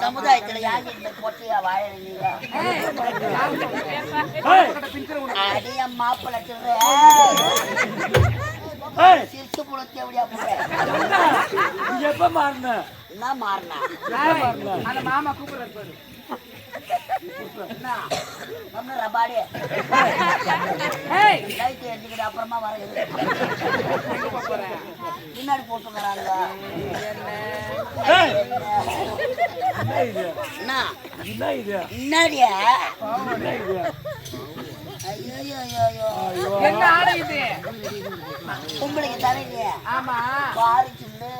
சமுதாயத்துல யாரு இந்த பொட்டியா வாழறீங்க ஏய் ஏய், அடிய மாப்பிள்ள சொல்ற. ஏய், சிரிச்சு புலத்தி எப்படியா போற? ஏன்டா? நீ எப்ப மாறின? என்ன மாறினா? ஏய், அந்த மாமா கூப்பிடுறாரு பாரு என்ன நம்ம ரபாடி ஏய் லைட் எடுத்துக்கிட்டு அப்புறமா வர பின்னாடி ஏய், என்ன இது? என்ன ஆடை இது பொம்பளைக்கு தலைங்க ஆமா பாரு சில்லு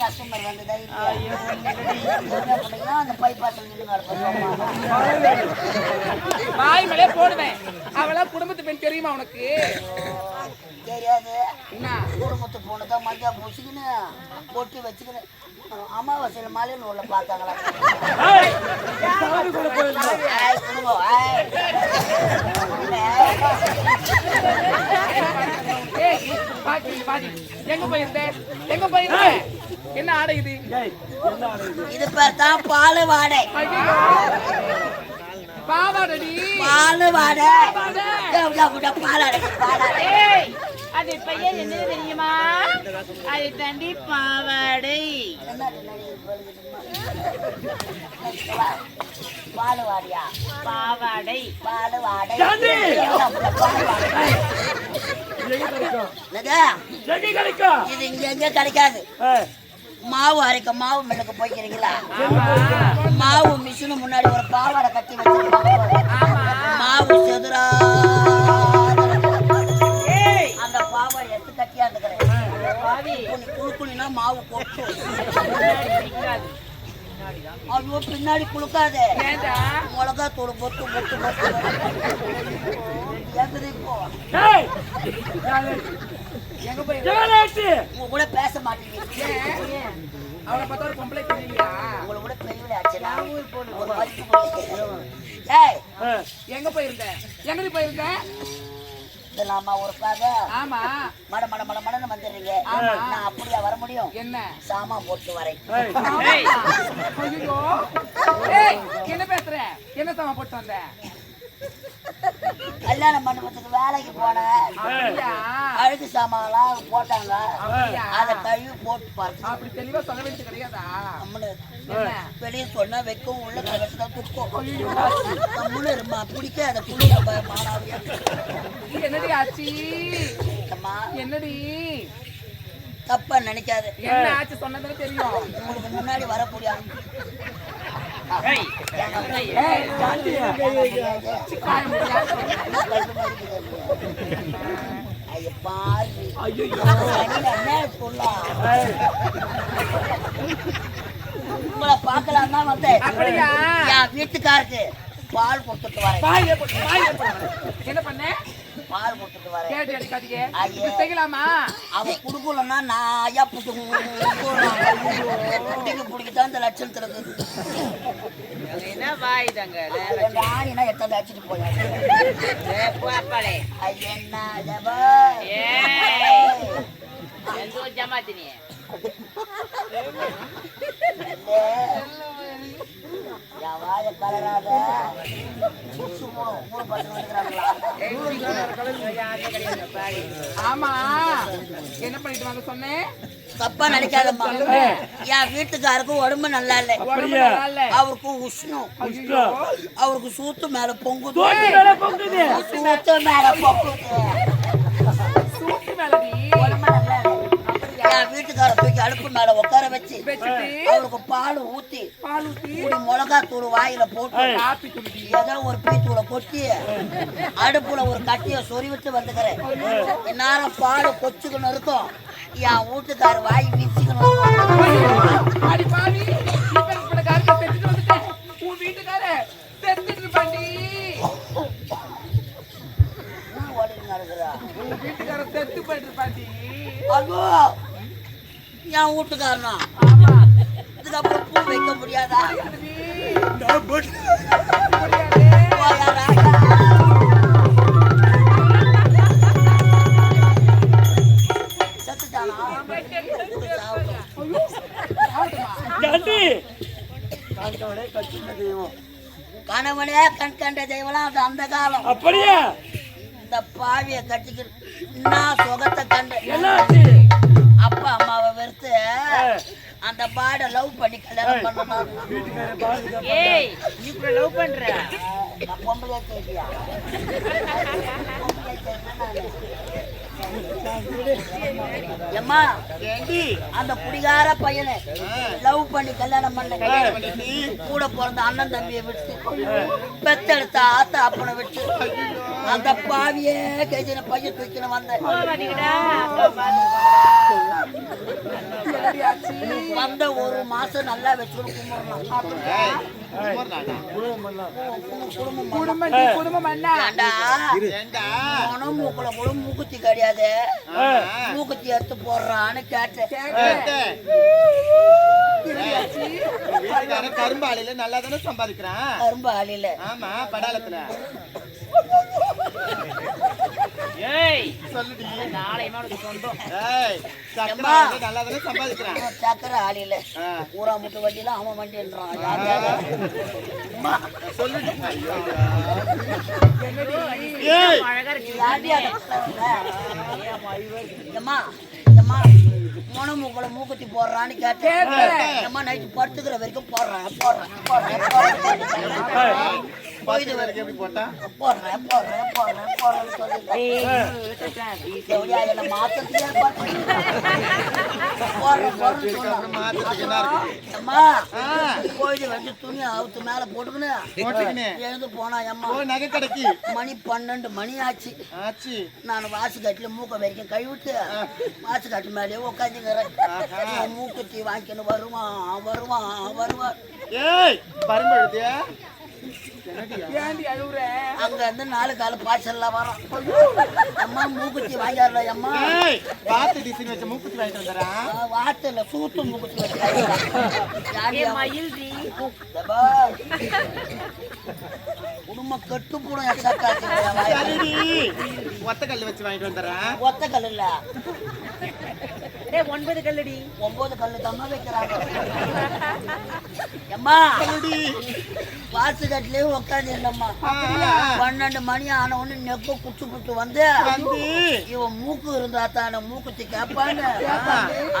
கஸ்டமர் வந்ததா அந்த மேலே போடுவேன். அவளா குடும்பத்து பெண் தெரியுமா உனக்கு? தெரியாது. என்ன? குடும்பத்து பொண்ணு தான் மஞ்சா பூசிக்கின்னு பொட்டி வச்சுக்கின்னு அமாவாசையில் மலையில் உள்ள பார்த்தாங்களா? எங்க போயிருந்த? எங்க போயிருந்த? என்ன ஆடை இது? ஏய், என்ன ஆடை இது? இது பேர் தான் பால் வாடை. பாவாடடி பால் வாடை. பாலாடை பாலாடை. ஏய்! அது பையன் என்ன தெரியுமா? அது தாண்டி பாவாடை. பாவாடை. பால் வாடை சாந்தி! பால் வாடை இது இங்க எங்க கிடைக்காது? மாவு அரைக்க மாவு மில்லுக்கு போய்க்கிறீங்களா? மாவு மிஷினு முன்னாடி ஒரு பாவாடை கட்டி வச்சிருக்காங்க பாவி குனி குழு குனினா மாவு நிக்காது. ஐயோ பின்னாடி குளுக்காதே மிளகா தூள் பொட்டு பொட்டு பொட்டு. எங்குது இப்போ ஏய், யாரு? எங்க ஆச்சு? உங்க கூட பேச மாட்டேங்குது. ஏன்? அவளை பார்த்தா ஒரு பொம்பளை தெரியலையா உங்களை கூட பெரியவளே ஆச்சு நான் ஒரு மதிப்பு கொடுக்கிறேன். ஏய் ஏய், எங்க போயிருந்த? எங்க நீ போயிருந்த? இதெல்லாமா ஒரு பாக ஆமா. மட மட மட மடன்னு வந்துடுறீங்க. நான் அப்படியா வர முடியும்? என்ன? சாமான் போட்டு வரேன். ஏய், ஐயோ. ஏய் என்ன பேசுற? என்ன சாமா போட்டு வந்த? கல்யாண மண்டபத்துக்கு வேலைக்கு போனேன். அழுக்கு சாமான்லாம் போட்டாங்க? அதை கழுவி போட்டு பார்த்து அப்படி தெளிவா சொல்ல வேண்டியது கிடையாதா? நம்மளு என்ன வெளியே சொன்னா வைக்கும் உள்ள கலச்சுனா துக்கம் நம்மளும் இருமா? பிடிக்க அதை புள்ளிய மாணவியா என்னடி ஆச்சு? என்னடி? தப்பா நினைக்காது. என்ன ஆச்சு சொன்னதுன்னு தெரியும். உங்களுக்கு முன்னாடி வர உங்களை பார்க்கலாம் தான் அப்படியா? என் வீட்டுக்காருக்கு பால் கொடுத்துட்டு வரேன். என்ன பண்ண? பால் கொடுத்துட்டு வரேன். கேட்டு ஐயே. குடுக்கலன்னா நான் ஐயா புட்டு புட்டிங்க பிடிக்கத்தான் இந்த லட்சணத்துல இருக்குது. அது என்ன வாய் தாங்க? எத்தனை அடிச்சுட்டு பாப்பாளே. என்ன ஜபா? ஏய். ஆமா என்ன பண்ணிட்டு வாங்க சொன்னேன் தப்பா நினைக்காதம்மா என் வீட்டுக்காருக்கு உடம்பு நல்லா இல்லை. அவருக்கு உஷ்ணம். அவருக்கு சூத்து மேல பொங்குது. தோட்டி மேல பொங்குது. சூத்து மேல பொங்குது. என் வீட்டுக்கார தூக்கி அடுப்பு மேல உட்கார வச்சு அவருக்கு பால் ஊத்தி பால் ஊத்தி இப்படி மிளகா தூள் வாயில போட்டு ஏதோ ஒரு பீத்தூளை கொட்டி அடுப்புல ஒரு கட்டிய சொருவிட்டு வந்துக்கிறேன் இந்நேரம் பால் கொச்சுக்கணும் இருக்கும். என் வீட்டுக்கார வாய் வீச்சுக்கணும் வீட்டுக்கார செத்து போயிட்டு இருப்பாண்டி. என் வீட்டுக்காரனா? இதுக்கப்புறம் பூ வைக்க முடியாதா. கணவனே கண் கண்ட தெய்வம்லாம் அது அந்த காலம். அப்படியா? இந்த பாவிய கட்டிக்கிட்டு நான் சுகத்தை கண்டு அந்த பாட லவ் பண்ணி கல்யாணம் பண்ணணும். ஏய் நீ கூட லவ் பண்ற? நான் பொம்பளையா கேட்டியா? எம்மா அந்த குடிகார பையனை லவ் பண்ணி கல்யாணம் பண்ண கூட பிறந்த அண்ணன் தம்பியை விட்டு பெத்தெடுத்த ஆத்தா அப்பனை விட்டு அந்த பாவியே கேஜின பையன் தூக்கின வந்தேன். வந்த ஒரு மாசம் நல்லா வச்சுக்கணும் மூக்குல கூட மூக்குத்தி கிடையாது. மூக்குத்தி எடுத்து போடுறான்னு கேட்டேன். கரும்பாலையில நல்லா தானே சம்பாதிக்கிறான்? கரும்பு ஆளில ஆமா படாலத்துல ஏய். சொல்லுடி. நாளையுமா உனக்கு சொந்தம். ஏய் சக்கரை நல்லா தானே சம்பாதிக்கிறான். சக்கரை ஆளில. ஊரா முட்டு அவன் வண்டின்றான். யார் யாரு? அம்மா, சொல்லுடி. அழகா இருக்கு யார்டி அதை எம்மா மொன மூக்குல மூக்குத்தி போடுறான்னு கேட்டேன். எம்மா நைட்டு படுத்துக்கிற வரைக்கும் போடுறேன் போடுறேன் போயிட்டு வரைக்கும் எப்படி போட்டா? போடுறேன் போடுறேன் போடுறேன் போடுறேன்னு சொல்லிருக்கேன் எப்படியா என்ன மாத்தத்துக்கு ஏற்பாடு பண்ணு. போடுறேன் போடுறேன்னு சொன்னான். மாத்தத்துக்கு என்ன இருக்கு அம்மா ஆ, போயிட்டு வந்து துணி அவுத்து மேல போட்டுக்கினே. எழுந்து போனா அம்மா நகை கடைக்கு. மணி பன்னெண்டு மணி ஆச்சு. ஆச்சு நான் வாசு கட்டில மூக்க வரைக்கும் கழுவிட்டு வாசு கட்டு மேலேயே உட்காந்துக்கிறேன் இவன் மூக்குத்தி வாங்கிக்கணும் வருவான் வருவான் வருவான் ஏய் பரம்பழுதிய ஏண்டி அழுவுற? அங்க இருந்து நாலு கால பாய்ச்சல்லாம் வரும். அம்மா மூக்குத்தி வாங்கிடல அம்மா. ஏய் பாத்து டிசைன் வச்ச மூக்குத்தி வாங்கிட்டு வந்துறான் வார்த்தையில சூத்து மூக்குத்தி ஏ மயில்டி குடும்ப கட்டு போடும் எக்ஸாக்டா சரிடி. ஒத்த கல்லு வச்சு வாங்கிட்டு வந்துறான் ஒத்த கல் இல்ல டேய் ஒன்பது கல்லடி. ஒன்பது கல்லு தம்மா வைக்கிறாங்க. அம்மா வாசு கட்டிலே உட்காந்து இருந்தம்மா பன்னெண்டு மணி ஆன உடனே நெக்க குச்சு வந்து வந்து. இவன் மூக்கு இருந்தா தானே மூக்குத்தி கேப்பான்னு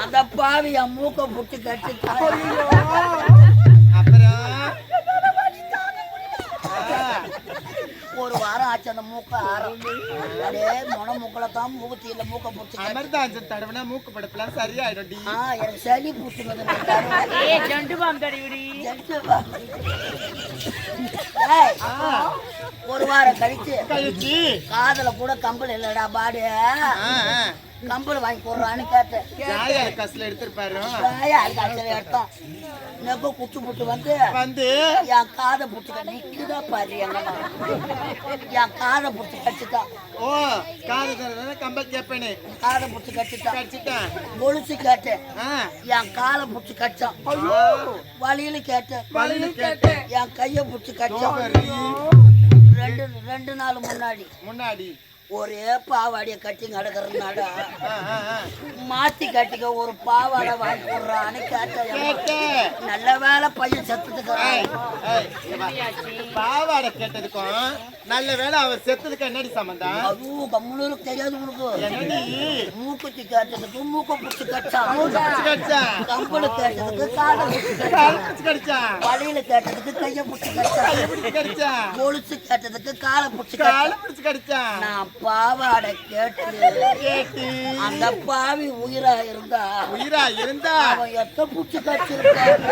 அந்த பாவி என் மூக்க புட்டு கட்டி வாரம் ஆச்சு அந்த மூக்க ஆரம் அப்படியே மொன மூக்கில தான் மூக்குத்தி இல்ல மூக்க புடிச்சு அமிர்தாஞ்சன் தடவைனா மூக்கு படுப்பெல்லாம் சரியாயிடும்டி. ஆ எனக்கு சளி பிடிச்சிங்க ஏய் ஜண்டு பாம் தடவிடி. ஒரு வாரம் கழிச்சு கழிச்சு. காதுல கூட கம்பல் இல்லடா பாடு. கம்பல் வாங்கி போடுறான்னு கேட்டேன். கசில எடுத்திருப்பாரு? எடுத்தோம்? நெப்ப குத்து புட்டு வந்து வந்து. என் காதை புட்டு நிக்குதா பாரு எங்கம்மா என் காதை புட்டு கடிச்சுட்டான். ஓ காது தரதான கம்பல் கேப்பேனே. காதை புட்டு கடிச்சுட்டான். கடிச்சிட்டேன். கொலுசு கேட்டேன். என் காலை புடிச்சு கடிச்சான். வழியில கேட்டேன். வழியில கேட்டேன். என் கைய புடிச்சு கடிச்சான். ரெண்டு ரெண்டு நாள் முன்னாடி. முன்னாடி. ஒரே பாவாடைய கட்டி ஆ. மாத்தி கட்டிக்க ஒரு பாவாடை வாங்கி போடுறான்னு கேட்டேன். நல்ல வேலை பையன் வா. பாவாடை கேட்டதுக்கும் நல்ல வேளை அவர் செத்ததுக்கு என்னடி சம்பந்தம்? அதுவும் கம்முனூருக்கு தெரியாது உனக்கு. மூக்குத்தி கேட்டதுக்கு மூக்க பிடிச்சி கடிச்சா. கம்பளு கேட்டதுக்கு காலை பிடிச்சி கடிச்சா. வழியில கேட்டதுக்கு கைய பிடிச்சி கடிச்சா. கொலுசு கேட்டதுக்கு காலை பிடிச்சி கால் பிடிச்சு கடிச்சா? நான் பாவாடை கேட்டு கேட்டு அந்த பாவி உயிரா இருந்தா உயிரா இருந்தா? அவன் எத்த பிடிச்சி கடிச்சிருக்கான்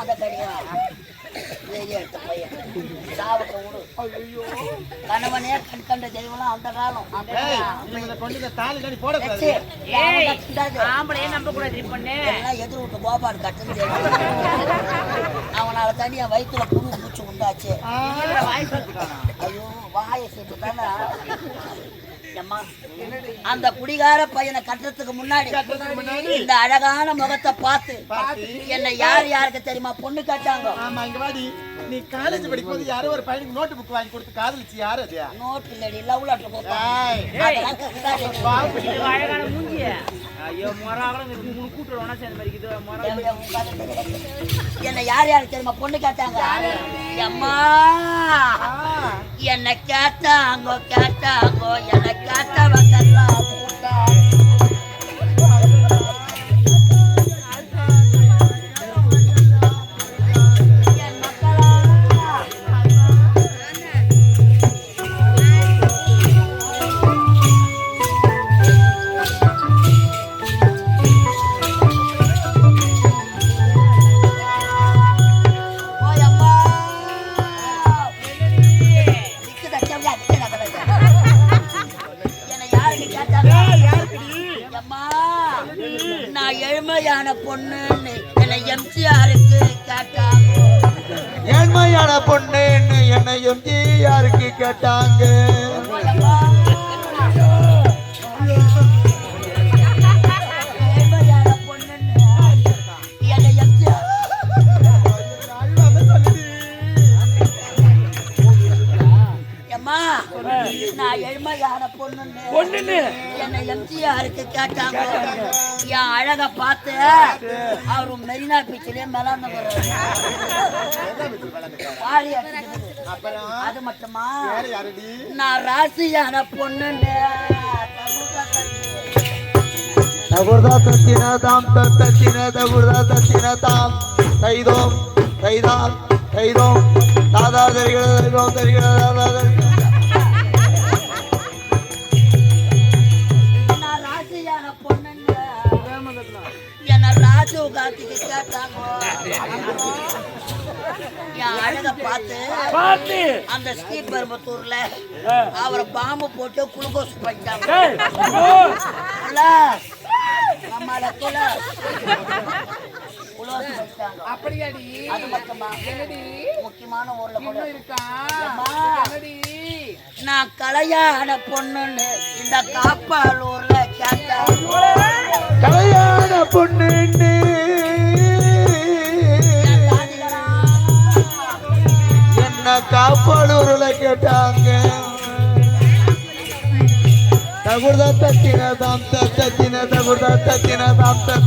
அதை கிடையாது வெளியே எடுத்த பையன். சாவக்க விடு கணவனே கண் கண்ட தெய்வம்லாம் அந்த காலம். அந்த கொண்டு தாலி போடக்கூடாது. ஆம்பளையே நம்ப கூடாது பொண்ணு. எல்லாம் எதிர் விட்டு கோபாடு கட்டுன்னு அவனால தனியா வயிற்றுல புழு பூச்சி உண்டாச்சு. ஐயோ வாயை சேர்த்து தானே அந்த குடிகார பையனை கட்டுறதுக்கு முன்னாடி இந்த அழகான முகத்தை பார்த்து என்னை யார் யாருக்கு தெரியுமா? பொண்ணு கேட்டாங்க. ஆமா இங்க வாடி. நீ காலேஜ் படிக்கும்போது யாரோ ஒரு பையனுக்கு நோட்டு புக் வாங்கி கொடுத்து காதலிச்சு யாரு அது? நோட்டு இல்லடி லவ் லெட்டர் கொடுத்தாங்க இது அழகான மூஞ்சி ஐயோ மொராகலாம் இருக்கு. மூணு கூட்டு ஒண்ணா சேர்ந்த மாதிரி எவ்வளவு உட்கார்ந்து என்னை யார் யாருக்கு தெரியுமா? பொண்ணு கேட்டாங்க. அம்மா என்ன கேட்டாங்க கேட்டாங்க என்ன நான் எழுமையான பொண்ணுன்னு என்னை எம்ஜிஆருக்கு கேட்டாங்க. ஏழ்மையான பொண்ணுன்னு என்னை எம்ஜிஆருக்கு கேட்டாங்க. நான் எழுமையான பொண்ணுன்னு பொண்ணுன்னு? என்னை எம்ஜிஆருக்கு கேட்டாங்க. என் அழக பார்த்து அவரு மெரினா பீச்சிலே மிளாந்து அது மட்டுமா? நான் ராசியான பொண்ணுன்னு. தகுர்தா தத்தின தாம் தத்தின தகுர்தா தத்தின தாம் தைதோம் தைதாம் தைதோம். தாதா தெரிகிறது தரிகிறோம் தாதா தெரிகிறது. என்ன ராஜீவ் கேட்டாங்க என் அழக பார்த்து பார்த்து அந்த ஸ்ரீபெரும்புத்தூர்ல ஆ. அவரை பாம்பு போட்டு குளுக்கோஸ் பண்ணிட்டாங்க ஏய், குலாஸ். குலாஸ் பண்ணிட்டாங்க. அப்படியாடி? அது மட்டுமா? என்னடி? முக்கியமான ஊர்ல கூட இன்னும் இருக்கா? அம்மா. என்னடி? நான் கலையான பொண்ணுன்னு இந்த காப்பாளூர்ல கேட்டாங்க கல்யாண பொண்ணுன்னு. என்ன காப்பாளூர்ல கேட்டாங்க? தகுர்தா தத்தின தாம் தத்தின தகுர்தா தத்தின தாம் தத்தின தாம்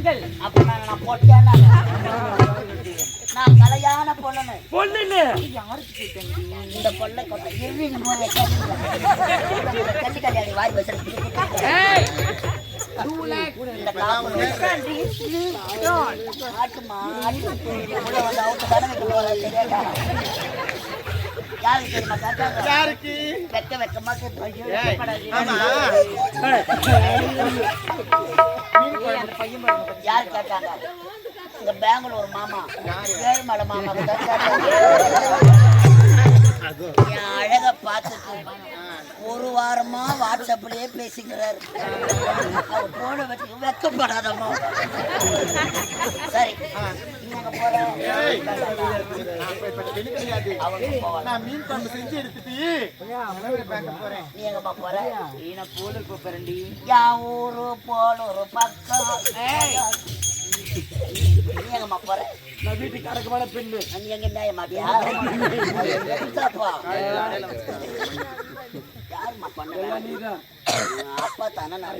பெண்கள். அப்ப நான் நான் போட்டேன் நான் கலையான பொண்ணுன்னு. பொண்ணுன்னு? இந்த கொள்ளை கொட்டை எவ்வளவு மூணு கல்லி கல்யாணி வாரி இந்த காப்பு ஆட்டுமா ஆட்டு அவங்க தானே யாருக்கு? வெக்க வெக்கமா யார் கேட்டாங்க? இந்த பெங்களூர் மாமா. ஏழுமலை மாமா வாரமா வாட்ஸ்அப்லயே பேசிக்கிறாரு. அவர் போன வச்சு வெக்கப்படாதம்மா. சரி. நீங்க போறோம் நான் மீன் குழம்பு செஞ்சு எடுத்துட்டு நீ எங்கம்மா போற? நான் போலூர் போறேன்டி என் ஊரு போலூர் பக்கம். நீ எங்கம்மா போற? நான் வீட்டுக்கு அடக்கமான பெண்ணு நீ எங்க நியாய யாரும்மா பண்ண அப்பா தானே நான்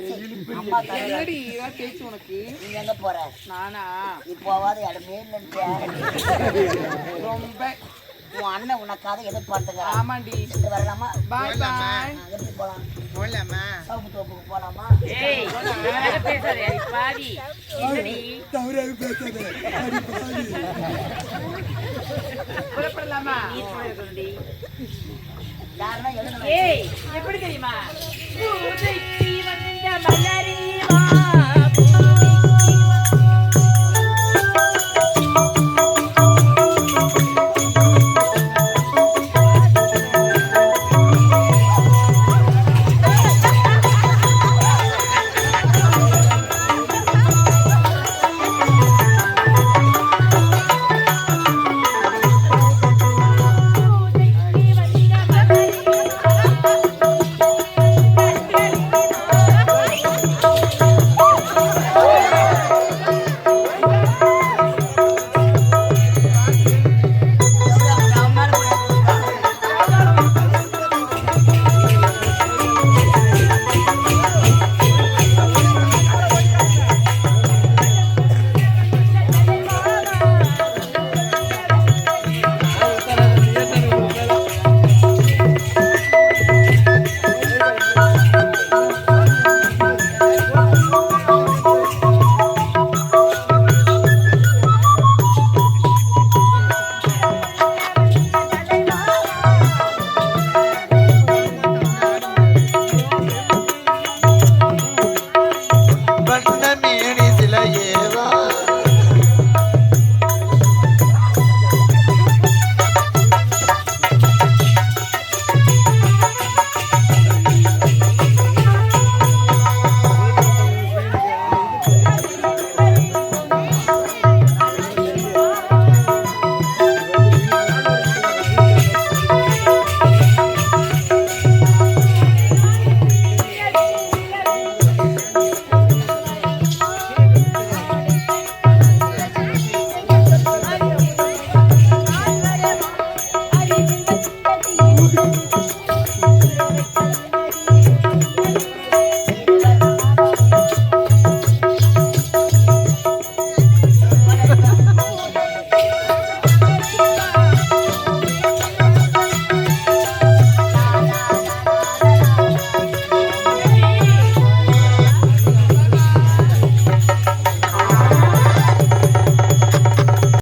அம்மா தானே பேச்சு உனக்கு? நீ எங்க போற? நானா? நீ போவாத இடமே இல்லைன்றியா? ரொம்ப. உன் அண்ணன் உனக்காக எதிர்பார்த்துக்கிறான். ஆமாண்டி. இங்க வரலாமா? பாய் பாய். எப்படி போலாம்? போலாமா? சவுக்கு தோப்புக்கு போலாமா? ஏய் யாரும் பேசாதே? அடி பாவி என்னடி? தவறாக பேசாத. அடி பாவி. புறப்படலாமா? நீ போயிருக்கணும்டி யாருன்னா எழுதணும் ஏய் எப்படி தெரியுமா?